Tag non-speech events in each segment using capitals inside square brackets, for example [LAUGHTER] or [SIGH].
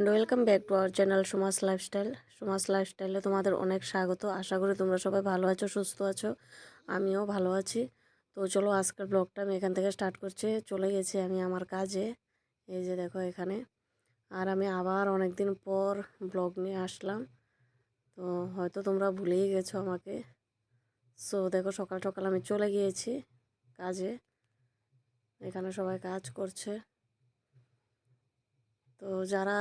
Friend welcome back to our channel Suma's lifestyle Suma's লাইফস্টাইলে তোমাদের অনেক স্বাগত। আশা করি তোমরা সবাই ভালো আছো, সুস্থ আছো। আমিও ভালো আছি। তো চলো আজকের ব্লগটা আমি এখান থেকে স্টার্ট করছি। চলে গেছি আমি আমার কাজে। এই যে দেখো এখানে। আর আমি আবার অনেক দিন পর ব্লগ নিয়ে আসলাম। তো হয়তো তোমরা ভুলেই গেছো আমাকে। সো দেখো সকাল সকাল আমি চলে গিয়েছি কাজে। এখানে সবাই কাজ করছে। তো যারা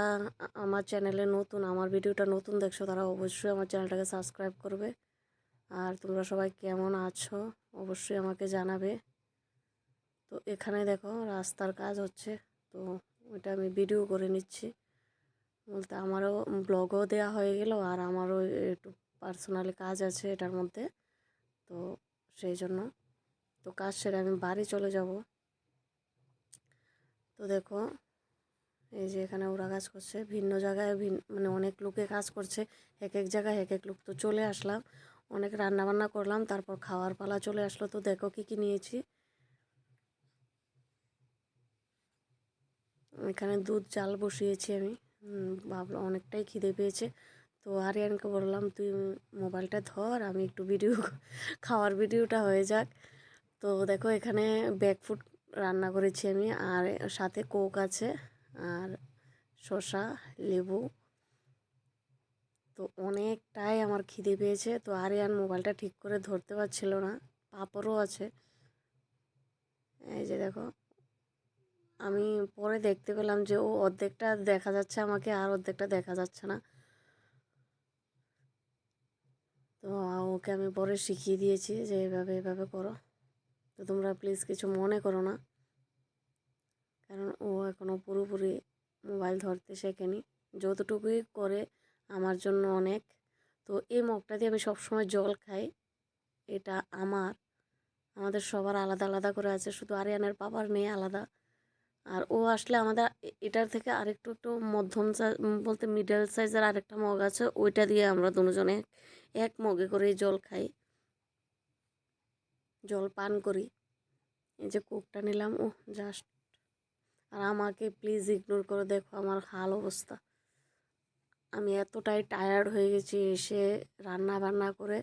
আমার চ্যানেলে নতুন, আমার ভিডিওটা নতুন দেখছ, তারা অবশ্যই আমার চ্যানেলটাকে সাবস্ক্রাইব করবে। আর তোমরা সবাই কেমন আছো, অবশ্যই আমাকে জানাবে। তো এখানে দেখো, রাস্তার কাজ হচ্ছে। তো ওইটা আমি ভিডিও করে নিচ্ছি। বলতে আমারও ব্লগও দেওয়া হয়ে গেল, আর আমারও একটু পার্সোনালি কাজ আছে এটার মধ্যে। তো সেই জন্য, তো কাজ সেরে আমি বাড়ি চলে যাব। তো দেখো এই যে এখানে ওরা কাজ করছে, ভিন্ন জায়গায় ভিন মানে অনেক লোকে কাজ করছে এক এক জায়গায় এক এক লোক। তো চলে আসলাম, অনেক রান্না বান্না করলাম, তারপর খাওয়ার পালা চলে আসলো। তো দেখো কি কি নিয়েছি। এখানে দুধ, চাল বসিয়েছি আমি। ভাবলাম অনেকটাই খিদে পেয়েছে। তো আরিয়ানকে বললাম, তুই মোবাইলটা ধর, আমি একটু ভিডিও [LAUGHS] খাওয়ার ভিডিওটা হয়ে যাক। তো দেখো এখানে ব্যাকফুট রান্না করেছি আমি, আর সাথে কোক আছে। আর শসা, লেবু। তো অনেকটাই আমার খিদে পেয়েছে। তো আরিয়ান মোবাইলটা ঠিক করে ধরতে পারছিল না। পাপড়ও আছে। এই যে দেখো, আমি পরে দেখতে পেলাম যে ও অর্ধেকটা দেখা যাচ্ছে আমাকে, আর অর্ধেকটা দেখা যাচ্ছে না। তো ওকে আমি পরে শিখিয়ে দিয়েছি যে এভাবে এভাবে করো। তো তোমরা প্লিজ কিছু মনে করো না। কারণ ও এখনও পুরোপুরি মোবাইল ধরতে শেখেনি। যতটুকুই করে আমার জন্য অনেক। তো এই মগটা দিয়ে আমি সবসময় জল খাই। এটা আমার। আমাদের সবার আলাদা আলাদা করে আছে। শুধু আরিয়ানের পাপার নেই আলাদা। আর ও আসলে আমাদের এটার থেকে আরেকটু একটু মধ্যম সাইজ বলতে মিডল সাইজের আরেকটা মগ আছে। ওইটা দিয়ে আমরা দুজনে এক মগে করে জল খাই। জল পান করি। এই যে কোকটা নিলাম। ও জাস্ট আর আমাকে প্লিজ ইগনোর করে দেখো আমার হাল অবস্থা। আমি এতটাই টায়ার্ড হয়ে গেছি এসে রান্না বান্না করে।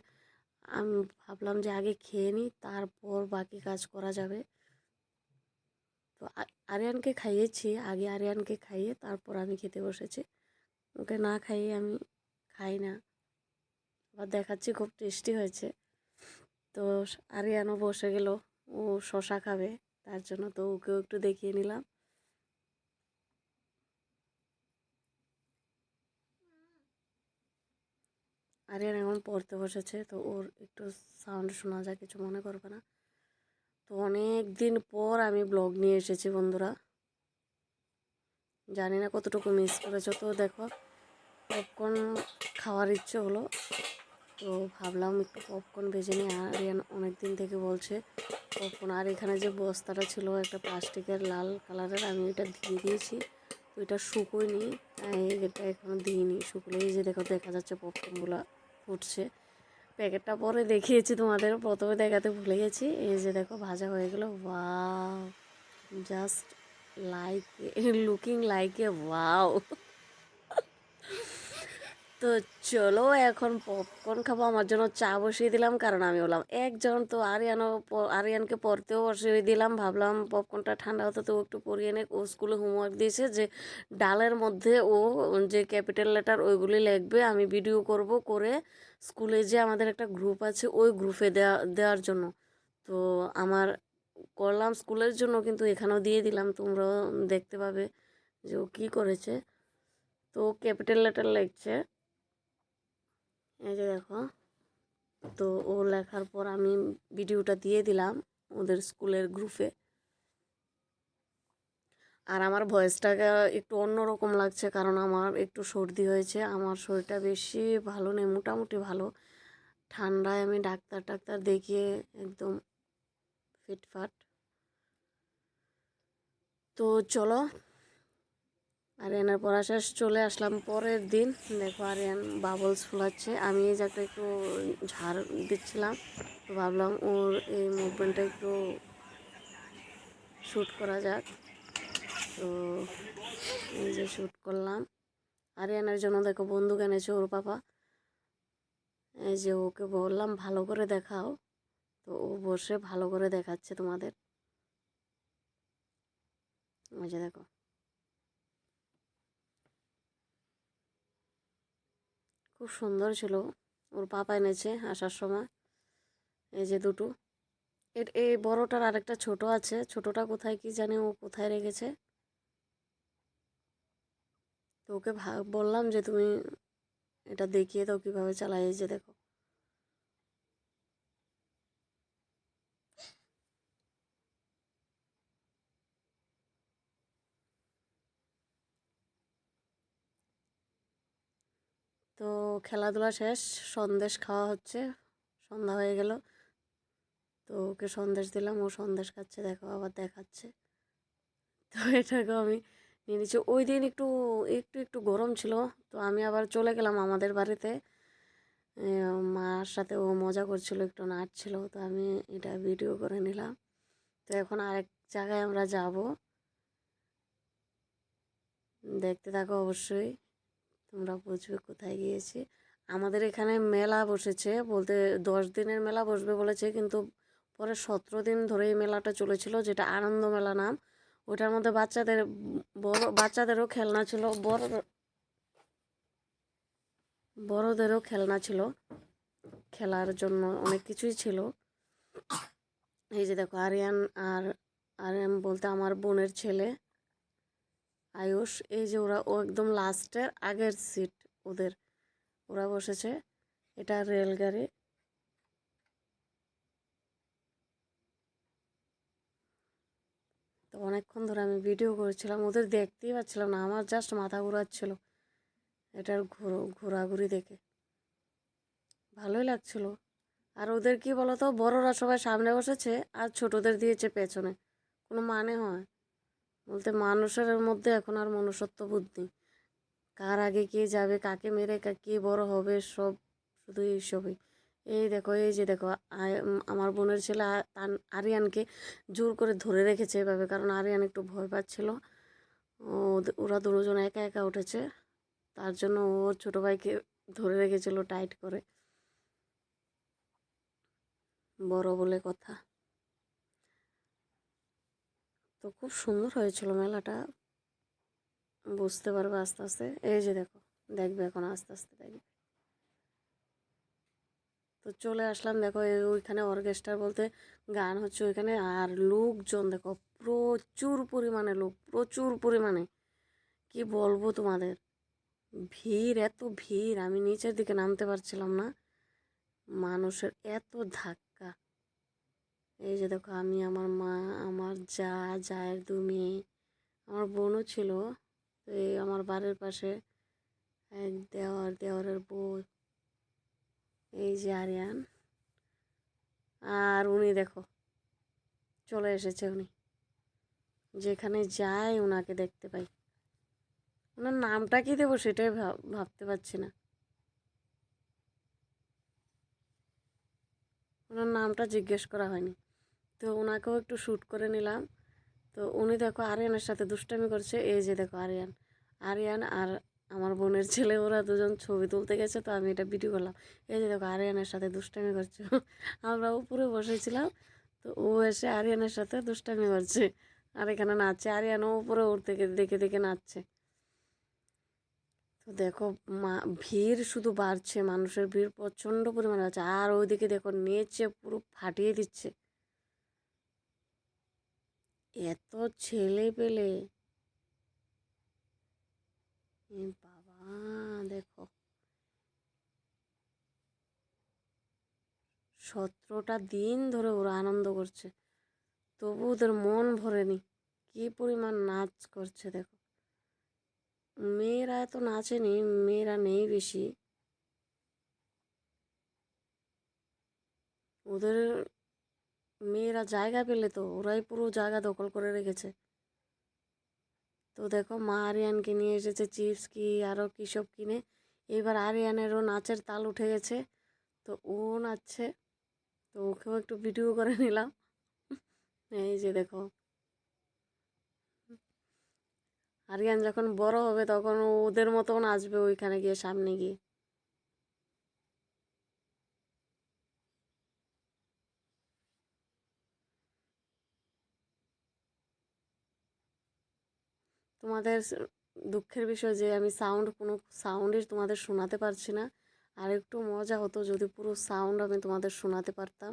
আমি ভাবলাম যে আগে খেয়ে নিই, তারপর বাকি কাজ করা যাবে। তো আরিয়ানকে খাইয়েছি, আগে আরিয়ানকে খাইয়ে তারপর আমি খেতে বসেছি। ওকে না খাইয়ে আমি খাই না। আবার দেখাচ্ছি, খুব টেস্টি হয়েছে। তো আরিয়ানও বসে গেল, ও শশা খাবে, তার জন্য তো ওকেও একটু দেখিয়ে নিলাম। আরিয়ান এখন পড়তে বসেছে, তো ওর একটু সাউন্ড শোনা যায় কিছু মনে করবে না। তো অনেক দিন পর আমি ব্লগ নিয়ে এসেছি বন্ধুরা। জানি না কতটুকু মিস করেছ। তো দেখো পপকর্ন খাওয়ার ইচ্ছে হলো, তো ভাবলাম একটু পপকর্ন ভেজে নিই। আরিয়ান অনেক দিন থেকে বলছে পপকর্ন আর এখানে যে বস্তাটা ছিল একটা প্লাস্টিকের লাল কালারের, আমি এটা দিয়ে দিয়েছি। তো এটা শুকোয়নি এটা এখনও দিইনি। শুকলে এই যে দেখো, দেখা যাচ্ছে পপকর্নগুলো ফুটছে। প্যাকেটটা পরে দেখিয়েছি তোমাদের, প্রথমে দেখাতে ভুলে গেছি। এই যে দেখো, ভাজা হয়ে গেলো। Wow just like looking like a wow তো চলো এখন পপকর্ন খাব। আমার জন্য চা বসিয়ে দিলাম, কারণ আমি বললাম, একজন তো আরিয়ানও আরিয়ানকে পড়তেও বসিয়ে দিলাম। ভাবলাম পপকর্নটা ঠান্ডা হতো তো একটু পরিয়ে নে ও স্কুলে হোমওয়ার্ক দিয়েছে যে ডালের মধ্যে ও যে ক্যাপিটাল লেটার ওইগুলি লিখবে, আমি ভিডিও করব করে স্কুলে যে আমাদের একটা গ্রুপ আছে, ওই গ্রুপে দেওয়া দেওয়ার জন্য। তো আমার করলাম স্কুলের জন্য, কিন্তু এখানেও দিয়ে দিলাম, তোমরাও দেখতে পাবে যে ও কী করেছে। তো ক্যাপিটাল লেটার লিখছে। এই যে দেখো, তো ও লেখার পর আমি ভিডিওটা দিয়ে দিলাম ওদের স্কুলের গ্রুপে আর আমার ভয়েসটাকে একটু অন্যরকম লাগছে কারণ আমার একটু সর্দি হয়েছে, আমার শরীরটা বেশি ভালো নেই, মোটামুটি ভালো। ঠান্ডায় আমি ডাক্তার টাক্তার দেখিয়ে একদম ফিটফাট তো চলো আরিয়ানের পড়া শেষ, চলে আসলাম পরের দিন। দেখো আরিয়ান বাবলস ফুলাচ্ছে। আমি এই জায়গাটা একটু ঝাড় দিচ্ছিলাম। তো ভাবলাম ওর এই মুভমেন্টটা একটু শ্যুট করা যাক। তো এই যে শ্যুট করলাম। আরিয়ানের জন্য দেখো বন্দুক এনেছে ওর পাপা। এই যে ওকে বললাম, ভালো করে দেখাও। তো ও বসে ভালো করে দেখাচ্ছে তোমাদের। ওই যে দেখো। খুব সুন্দর ছিল। ওর পাপা এনেছে আসার সময়। এই যে দুটো। এর, এই বড়টার আরেকটা ছোট আছে। ছোটটা কোথায় কি জানে ও কোথায় রেখেছে। তো ওকে বললাম যে তুমি এটা দেখিয়ে দাও কীভাবে চালাই যে দেখো। তো খেলাধুলা শেষ, সন্দেশ খাওয়া হচ্ছে, সন্ধ্যা হয়ে গেল। তো ওকে সন্দেশ দিলাম, ও সন্দেশ খাচ্ছে, দেখো আবার দেখাচ্ছে। তো এটাকে আমি নিয়ে নিচ্ছি। ওই দিন একটু একটু একটু গরম ছিল, তো আমি আবার চলে গেলাম আমাদের বাড়িতে। মার সাথে ও মজা করছিল, একটু নাচছিল, তো আমি এটা ভিডিও করে নিলাম। তো এখন আরেক জায়গায় আমরা যাব। দেখতে থাকো অবশ্যই। তোমরা বুঝবে কোথায় গিয়েছি। আমাদের এখানে মেলা বসেছে, বলতে দশ দিনের মেলা বসবে বলেছে, কিন্তু পরে সতেরো দিন ধরে এই মেলাটা চলেছিল, যেটা আনন্দ মেলা নাম। ওটার মধ্যে বাচ্চাদের, বড়, বাচ্চাদেরও খেলনা ছিল, বড়, বড়দেরও খেলনা ছিল, খেলার জন্য অনেক কিছুই ছিল। এই যে দেখো, আরিয়ান আর, আরিয়ান বলতে আমার বোনের ছেলে। আয়ুষ, এই যে ওরা, ও একদম লাস্টের আগের সিট ওদের। ওরা বসেছে। এটা রেলগাড়ি। তো অনেকক্ষণ ধরে আমি ভিডিও করেছিলাম। ওদের দেখতেই পাচ্ছিলাম না, আমার জাস্ট মাথা ঘোরাচ্ছিল। এটার ঘোরো, ঘোরাঘুরি দেখে। ভালোই লাগছিল। আর ওদের কি বলতো, বড়রা সবাই সামনে বসেছে আর ছোটদের দিয়েছে পেছনে। কোনো মানে হয়। বলতে মানুষের মধ্যে এখন আর মনুষ্যত্ব বুদ্ধি। কার আগে কে যাবে, কাকে মেরে, কা- বড় হবে, সব শুধু এইসবই। এই দেখো, এই যে দেখো আমার বোনের ছেলে আরিয়ানকে জোর করে ধরে রেখেছে এভাবে, কারণ আরিয়ান একটু ভয় পাচ্ছিল। ও- ওরা দুজন একা একা উঠেছে। তার জন্য ওর ছোটো ভাইকে ধরে রেখেছিল টাইট করে। বড় বলে কথা। তো খুব সুন্দর হয়েছিল মেলাটা। বুঝতে পারবে আস্তে আস্তে। এই যে দেখো, দেখবে এখন আস্তে আস্তে দেখবে। তো চলে আসলাম দেখো ওইখানে অর্কেস্ট্রা বলতে গান হচ্ছে ওইখানে। আর লোকজন দেখো, প্রচুর পরিমাণে লোক, প্রচুর পরিমাণে। কি বলব তোমাদের? ভিড়, এত ভিড়। আমি নিচের দিকে নামতে পারছিলাম না। মানুষের এত ধাক্কা। এই যে দেখো, আমি আমার মা, আমার যা, জায়ের দু মেয়ে, আমার বোনও ছিল। তো এই আমার বাড়ির পাশে এক দেওয়ার, দেওয়ারের বউ, এই যে আরিয়ান। আর উনি দেখো, চলে এসেছে উনি। যেখানে যাই ওনাকে দেখতে পাই। ওনার নামটা কি দেবো সেটাই ভাব- ভাবতে পারছি না। ওনার নামটা জিজ্ঞেস করা হয়নি। তো ওনাকেও একটু শ্যুট করে নিলাম। তো উনি দেখো আরিয়ানের সাথে দুষ্টামি করছে, এই যে দেখো আরিয়ান। আরিয়ান আর আমার বোনের ছেলে, ওরা দুজন ছবি তুলতে গেছে, তো আমি এটা ভিডিও করলাম। এই যে দেখো আরিয়ানের সাথে দুষ্টামি করছে। আমরা উপরে বসেছিলাম, তো ও এসে আরিয়ানের সাথে দুষ্টামি করছে। আর এখানে নাচছে, আরিয়ানও উপরে ওর থেকে দেখে দেখে নাচছে। তো দেখো মা, ভিড় শুধু বাড়ছে, মানুষের ভিড় প্রচণ্ড পরিমাণে আছে আর ওইদিকে দেখো নেচে পুরো ফাটিয়ে দিচ্ছে। এত ছেলে পেলে? বাবা, দেখো। সতেরোটা দিন ধরে ওরা আনন্দ করছে। তবু ওদের মন ভরেনি। কি পরিমাণ নাচ করছে, দেখো। মেয়েরা তো নাচেনি, মেয়েরা নেই বেশি। ওদের মেয়েরা জায়গা পেলে তো, ওরাই পুরো জায়গা দখল করে রেখেছে। তো দেখো, মা আরিয়ানকে নিয়ে এসেছে চিপস কি আরও কী সব কিনে। এবার আরিয়ানেরও নাচের তাল উঠে গেছে, তো ও নাচছে। তো ওকেও একটু ভিডিও করে নিলাম। এই যে দেখো। আরিয়ান যখন বড় হবে তখন ওদের মতন আসবে ওইখানে গিয়ে, সামনে গিয়ে। তোমাদের দুঃখের বিষয় যে আমি সাউন্ড কোনো সাউন্ডই তোমাদের শোনাতে পারছি না। আর একটু মজা হতো যদি পুরো সাউন্ড আমি তোমাদের শোনাতে পারতাম।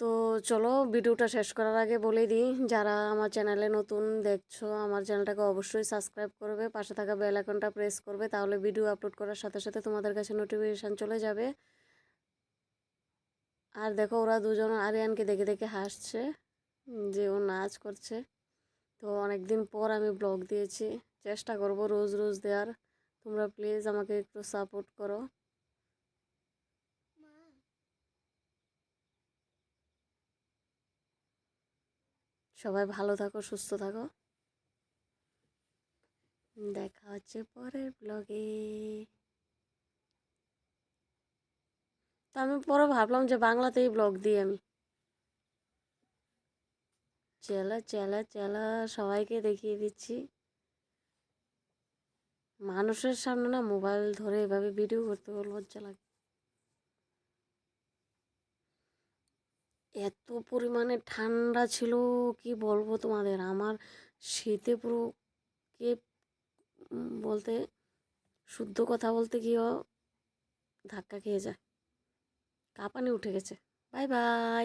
তো চলো ভিডিওটা শেষ করার আগে বলে দিই, যারা আমার চ্যানেলে নতুন দেখছ, আমার চ্যানেলটাকে অবশ্যই সাবস্ক্রাইব করবে, পাশে থাকা বেল আইকনটা প্রেস করবে, তাহলে ভিডিও আপলোড করার সাথে সাথে তোমাদের কাছে নোটিফিকেশান চলে যাবে। আর দেখো ওরা দুজন আরিয়ানকে দেখে দেখে হাসছে। যে ও নাচ করছে। তো অনেক দিন পর আমি ব্লগ দিয়েছি। চেষ্টা করব রোজ রোজ দেওয়ার তোমরা প্লিজ আমাকে একটু সাপোর্ট করো। সবাই ভালো থাকো, সুস্থ থাকো। দেখা হচ্ছে পরের ব্লগে তো আমি পরে ভাবলাম যে বাংলাতেই ব্লগ দিই আমি। চেলা চেলা চেলা, সবাইকে দেখিয়ে দিচ্ছি। মানুষের সামনে না মোবাইল ধরে এভাবে ভিডিও করতে লজ্জা লাগে। এত পরিমাণে ঠান্ডা ছিল, কি বলব তোমাদের? আমার শীতে পুরো কে বলতে, শুদ্ধ কথা বলতে গিয়েও ধাক্কা খেয়ে যায়। কাঁপানি উঠে গেছে। Bye bye.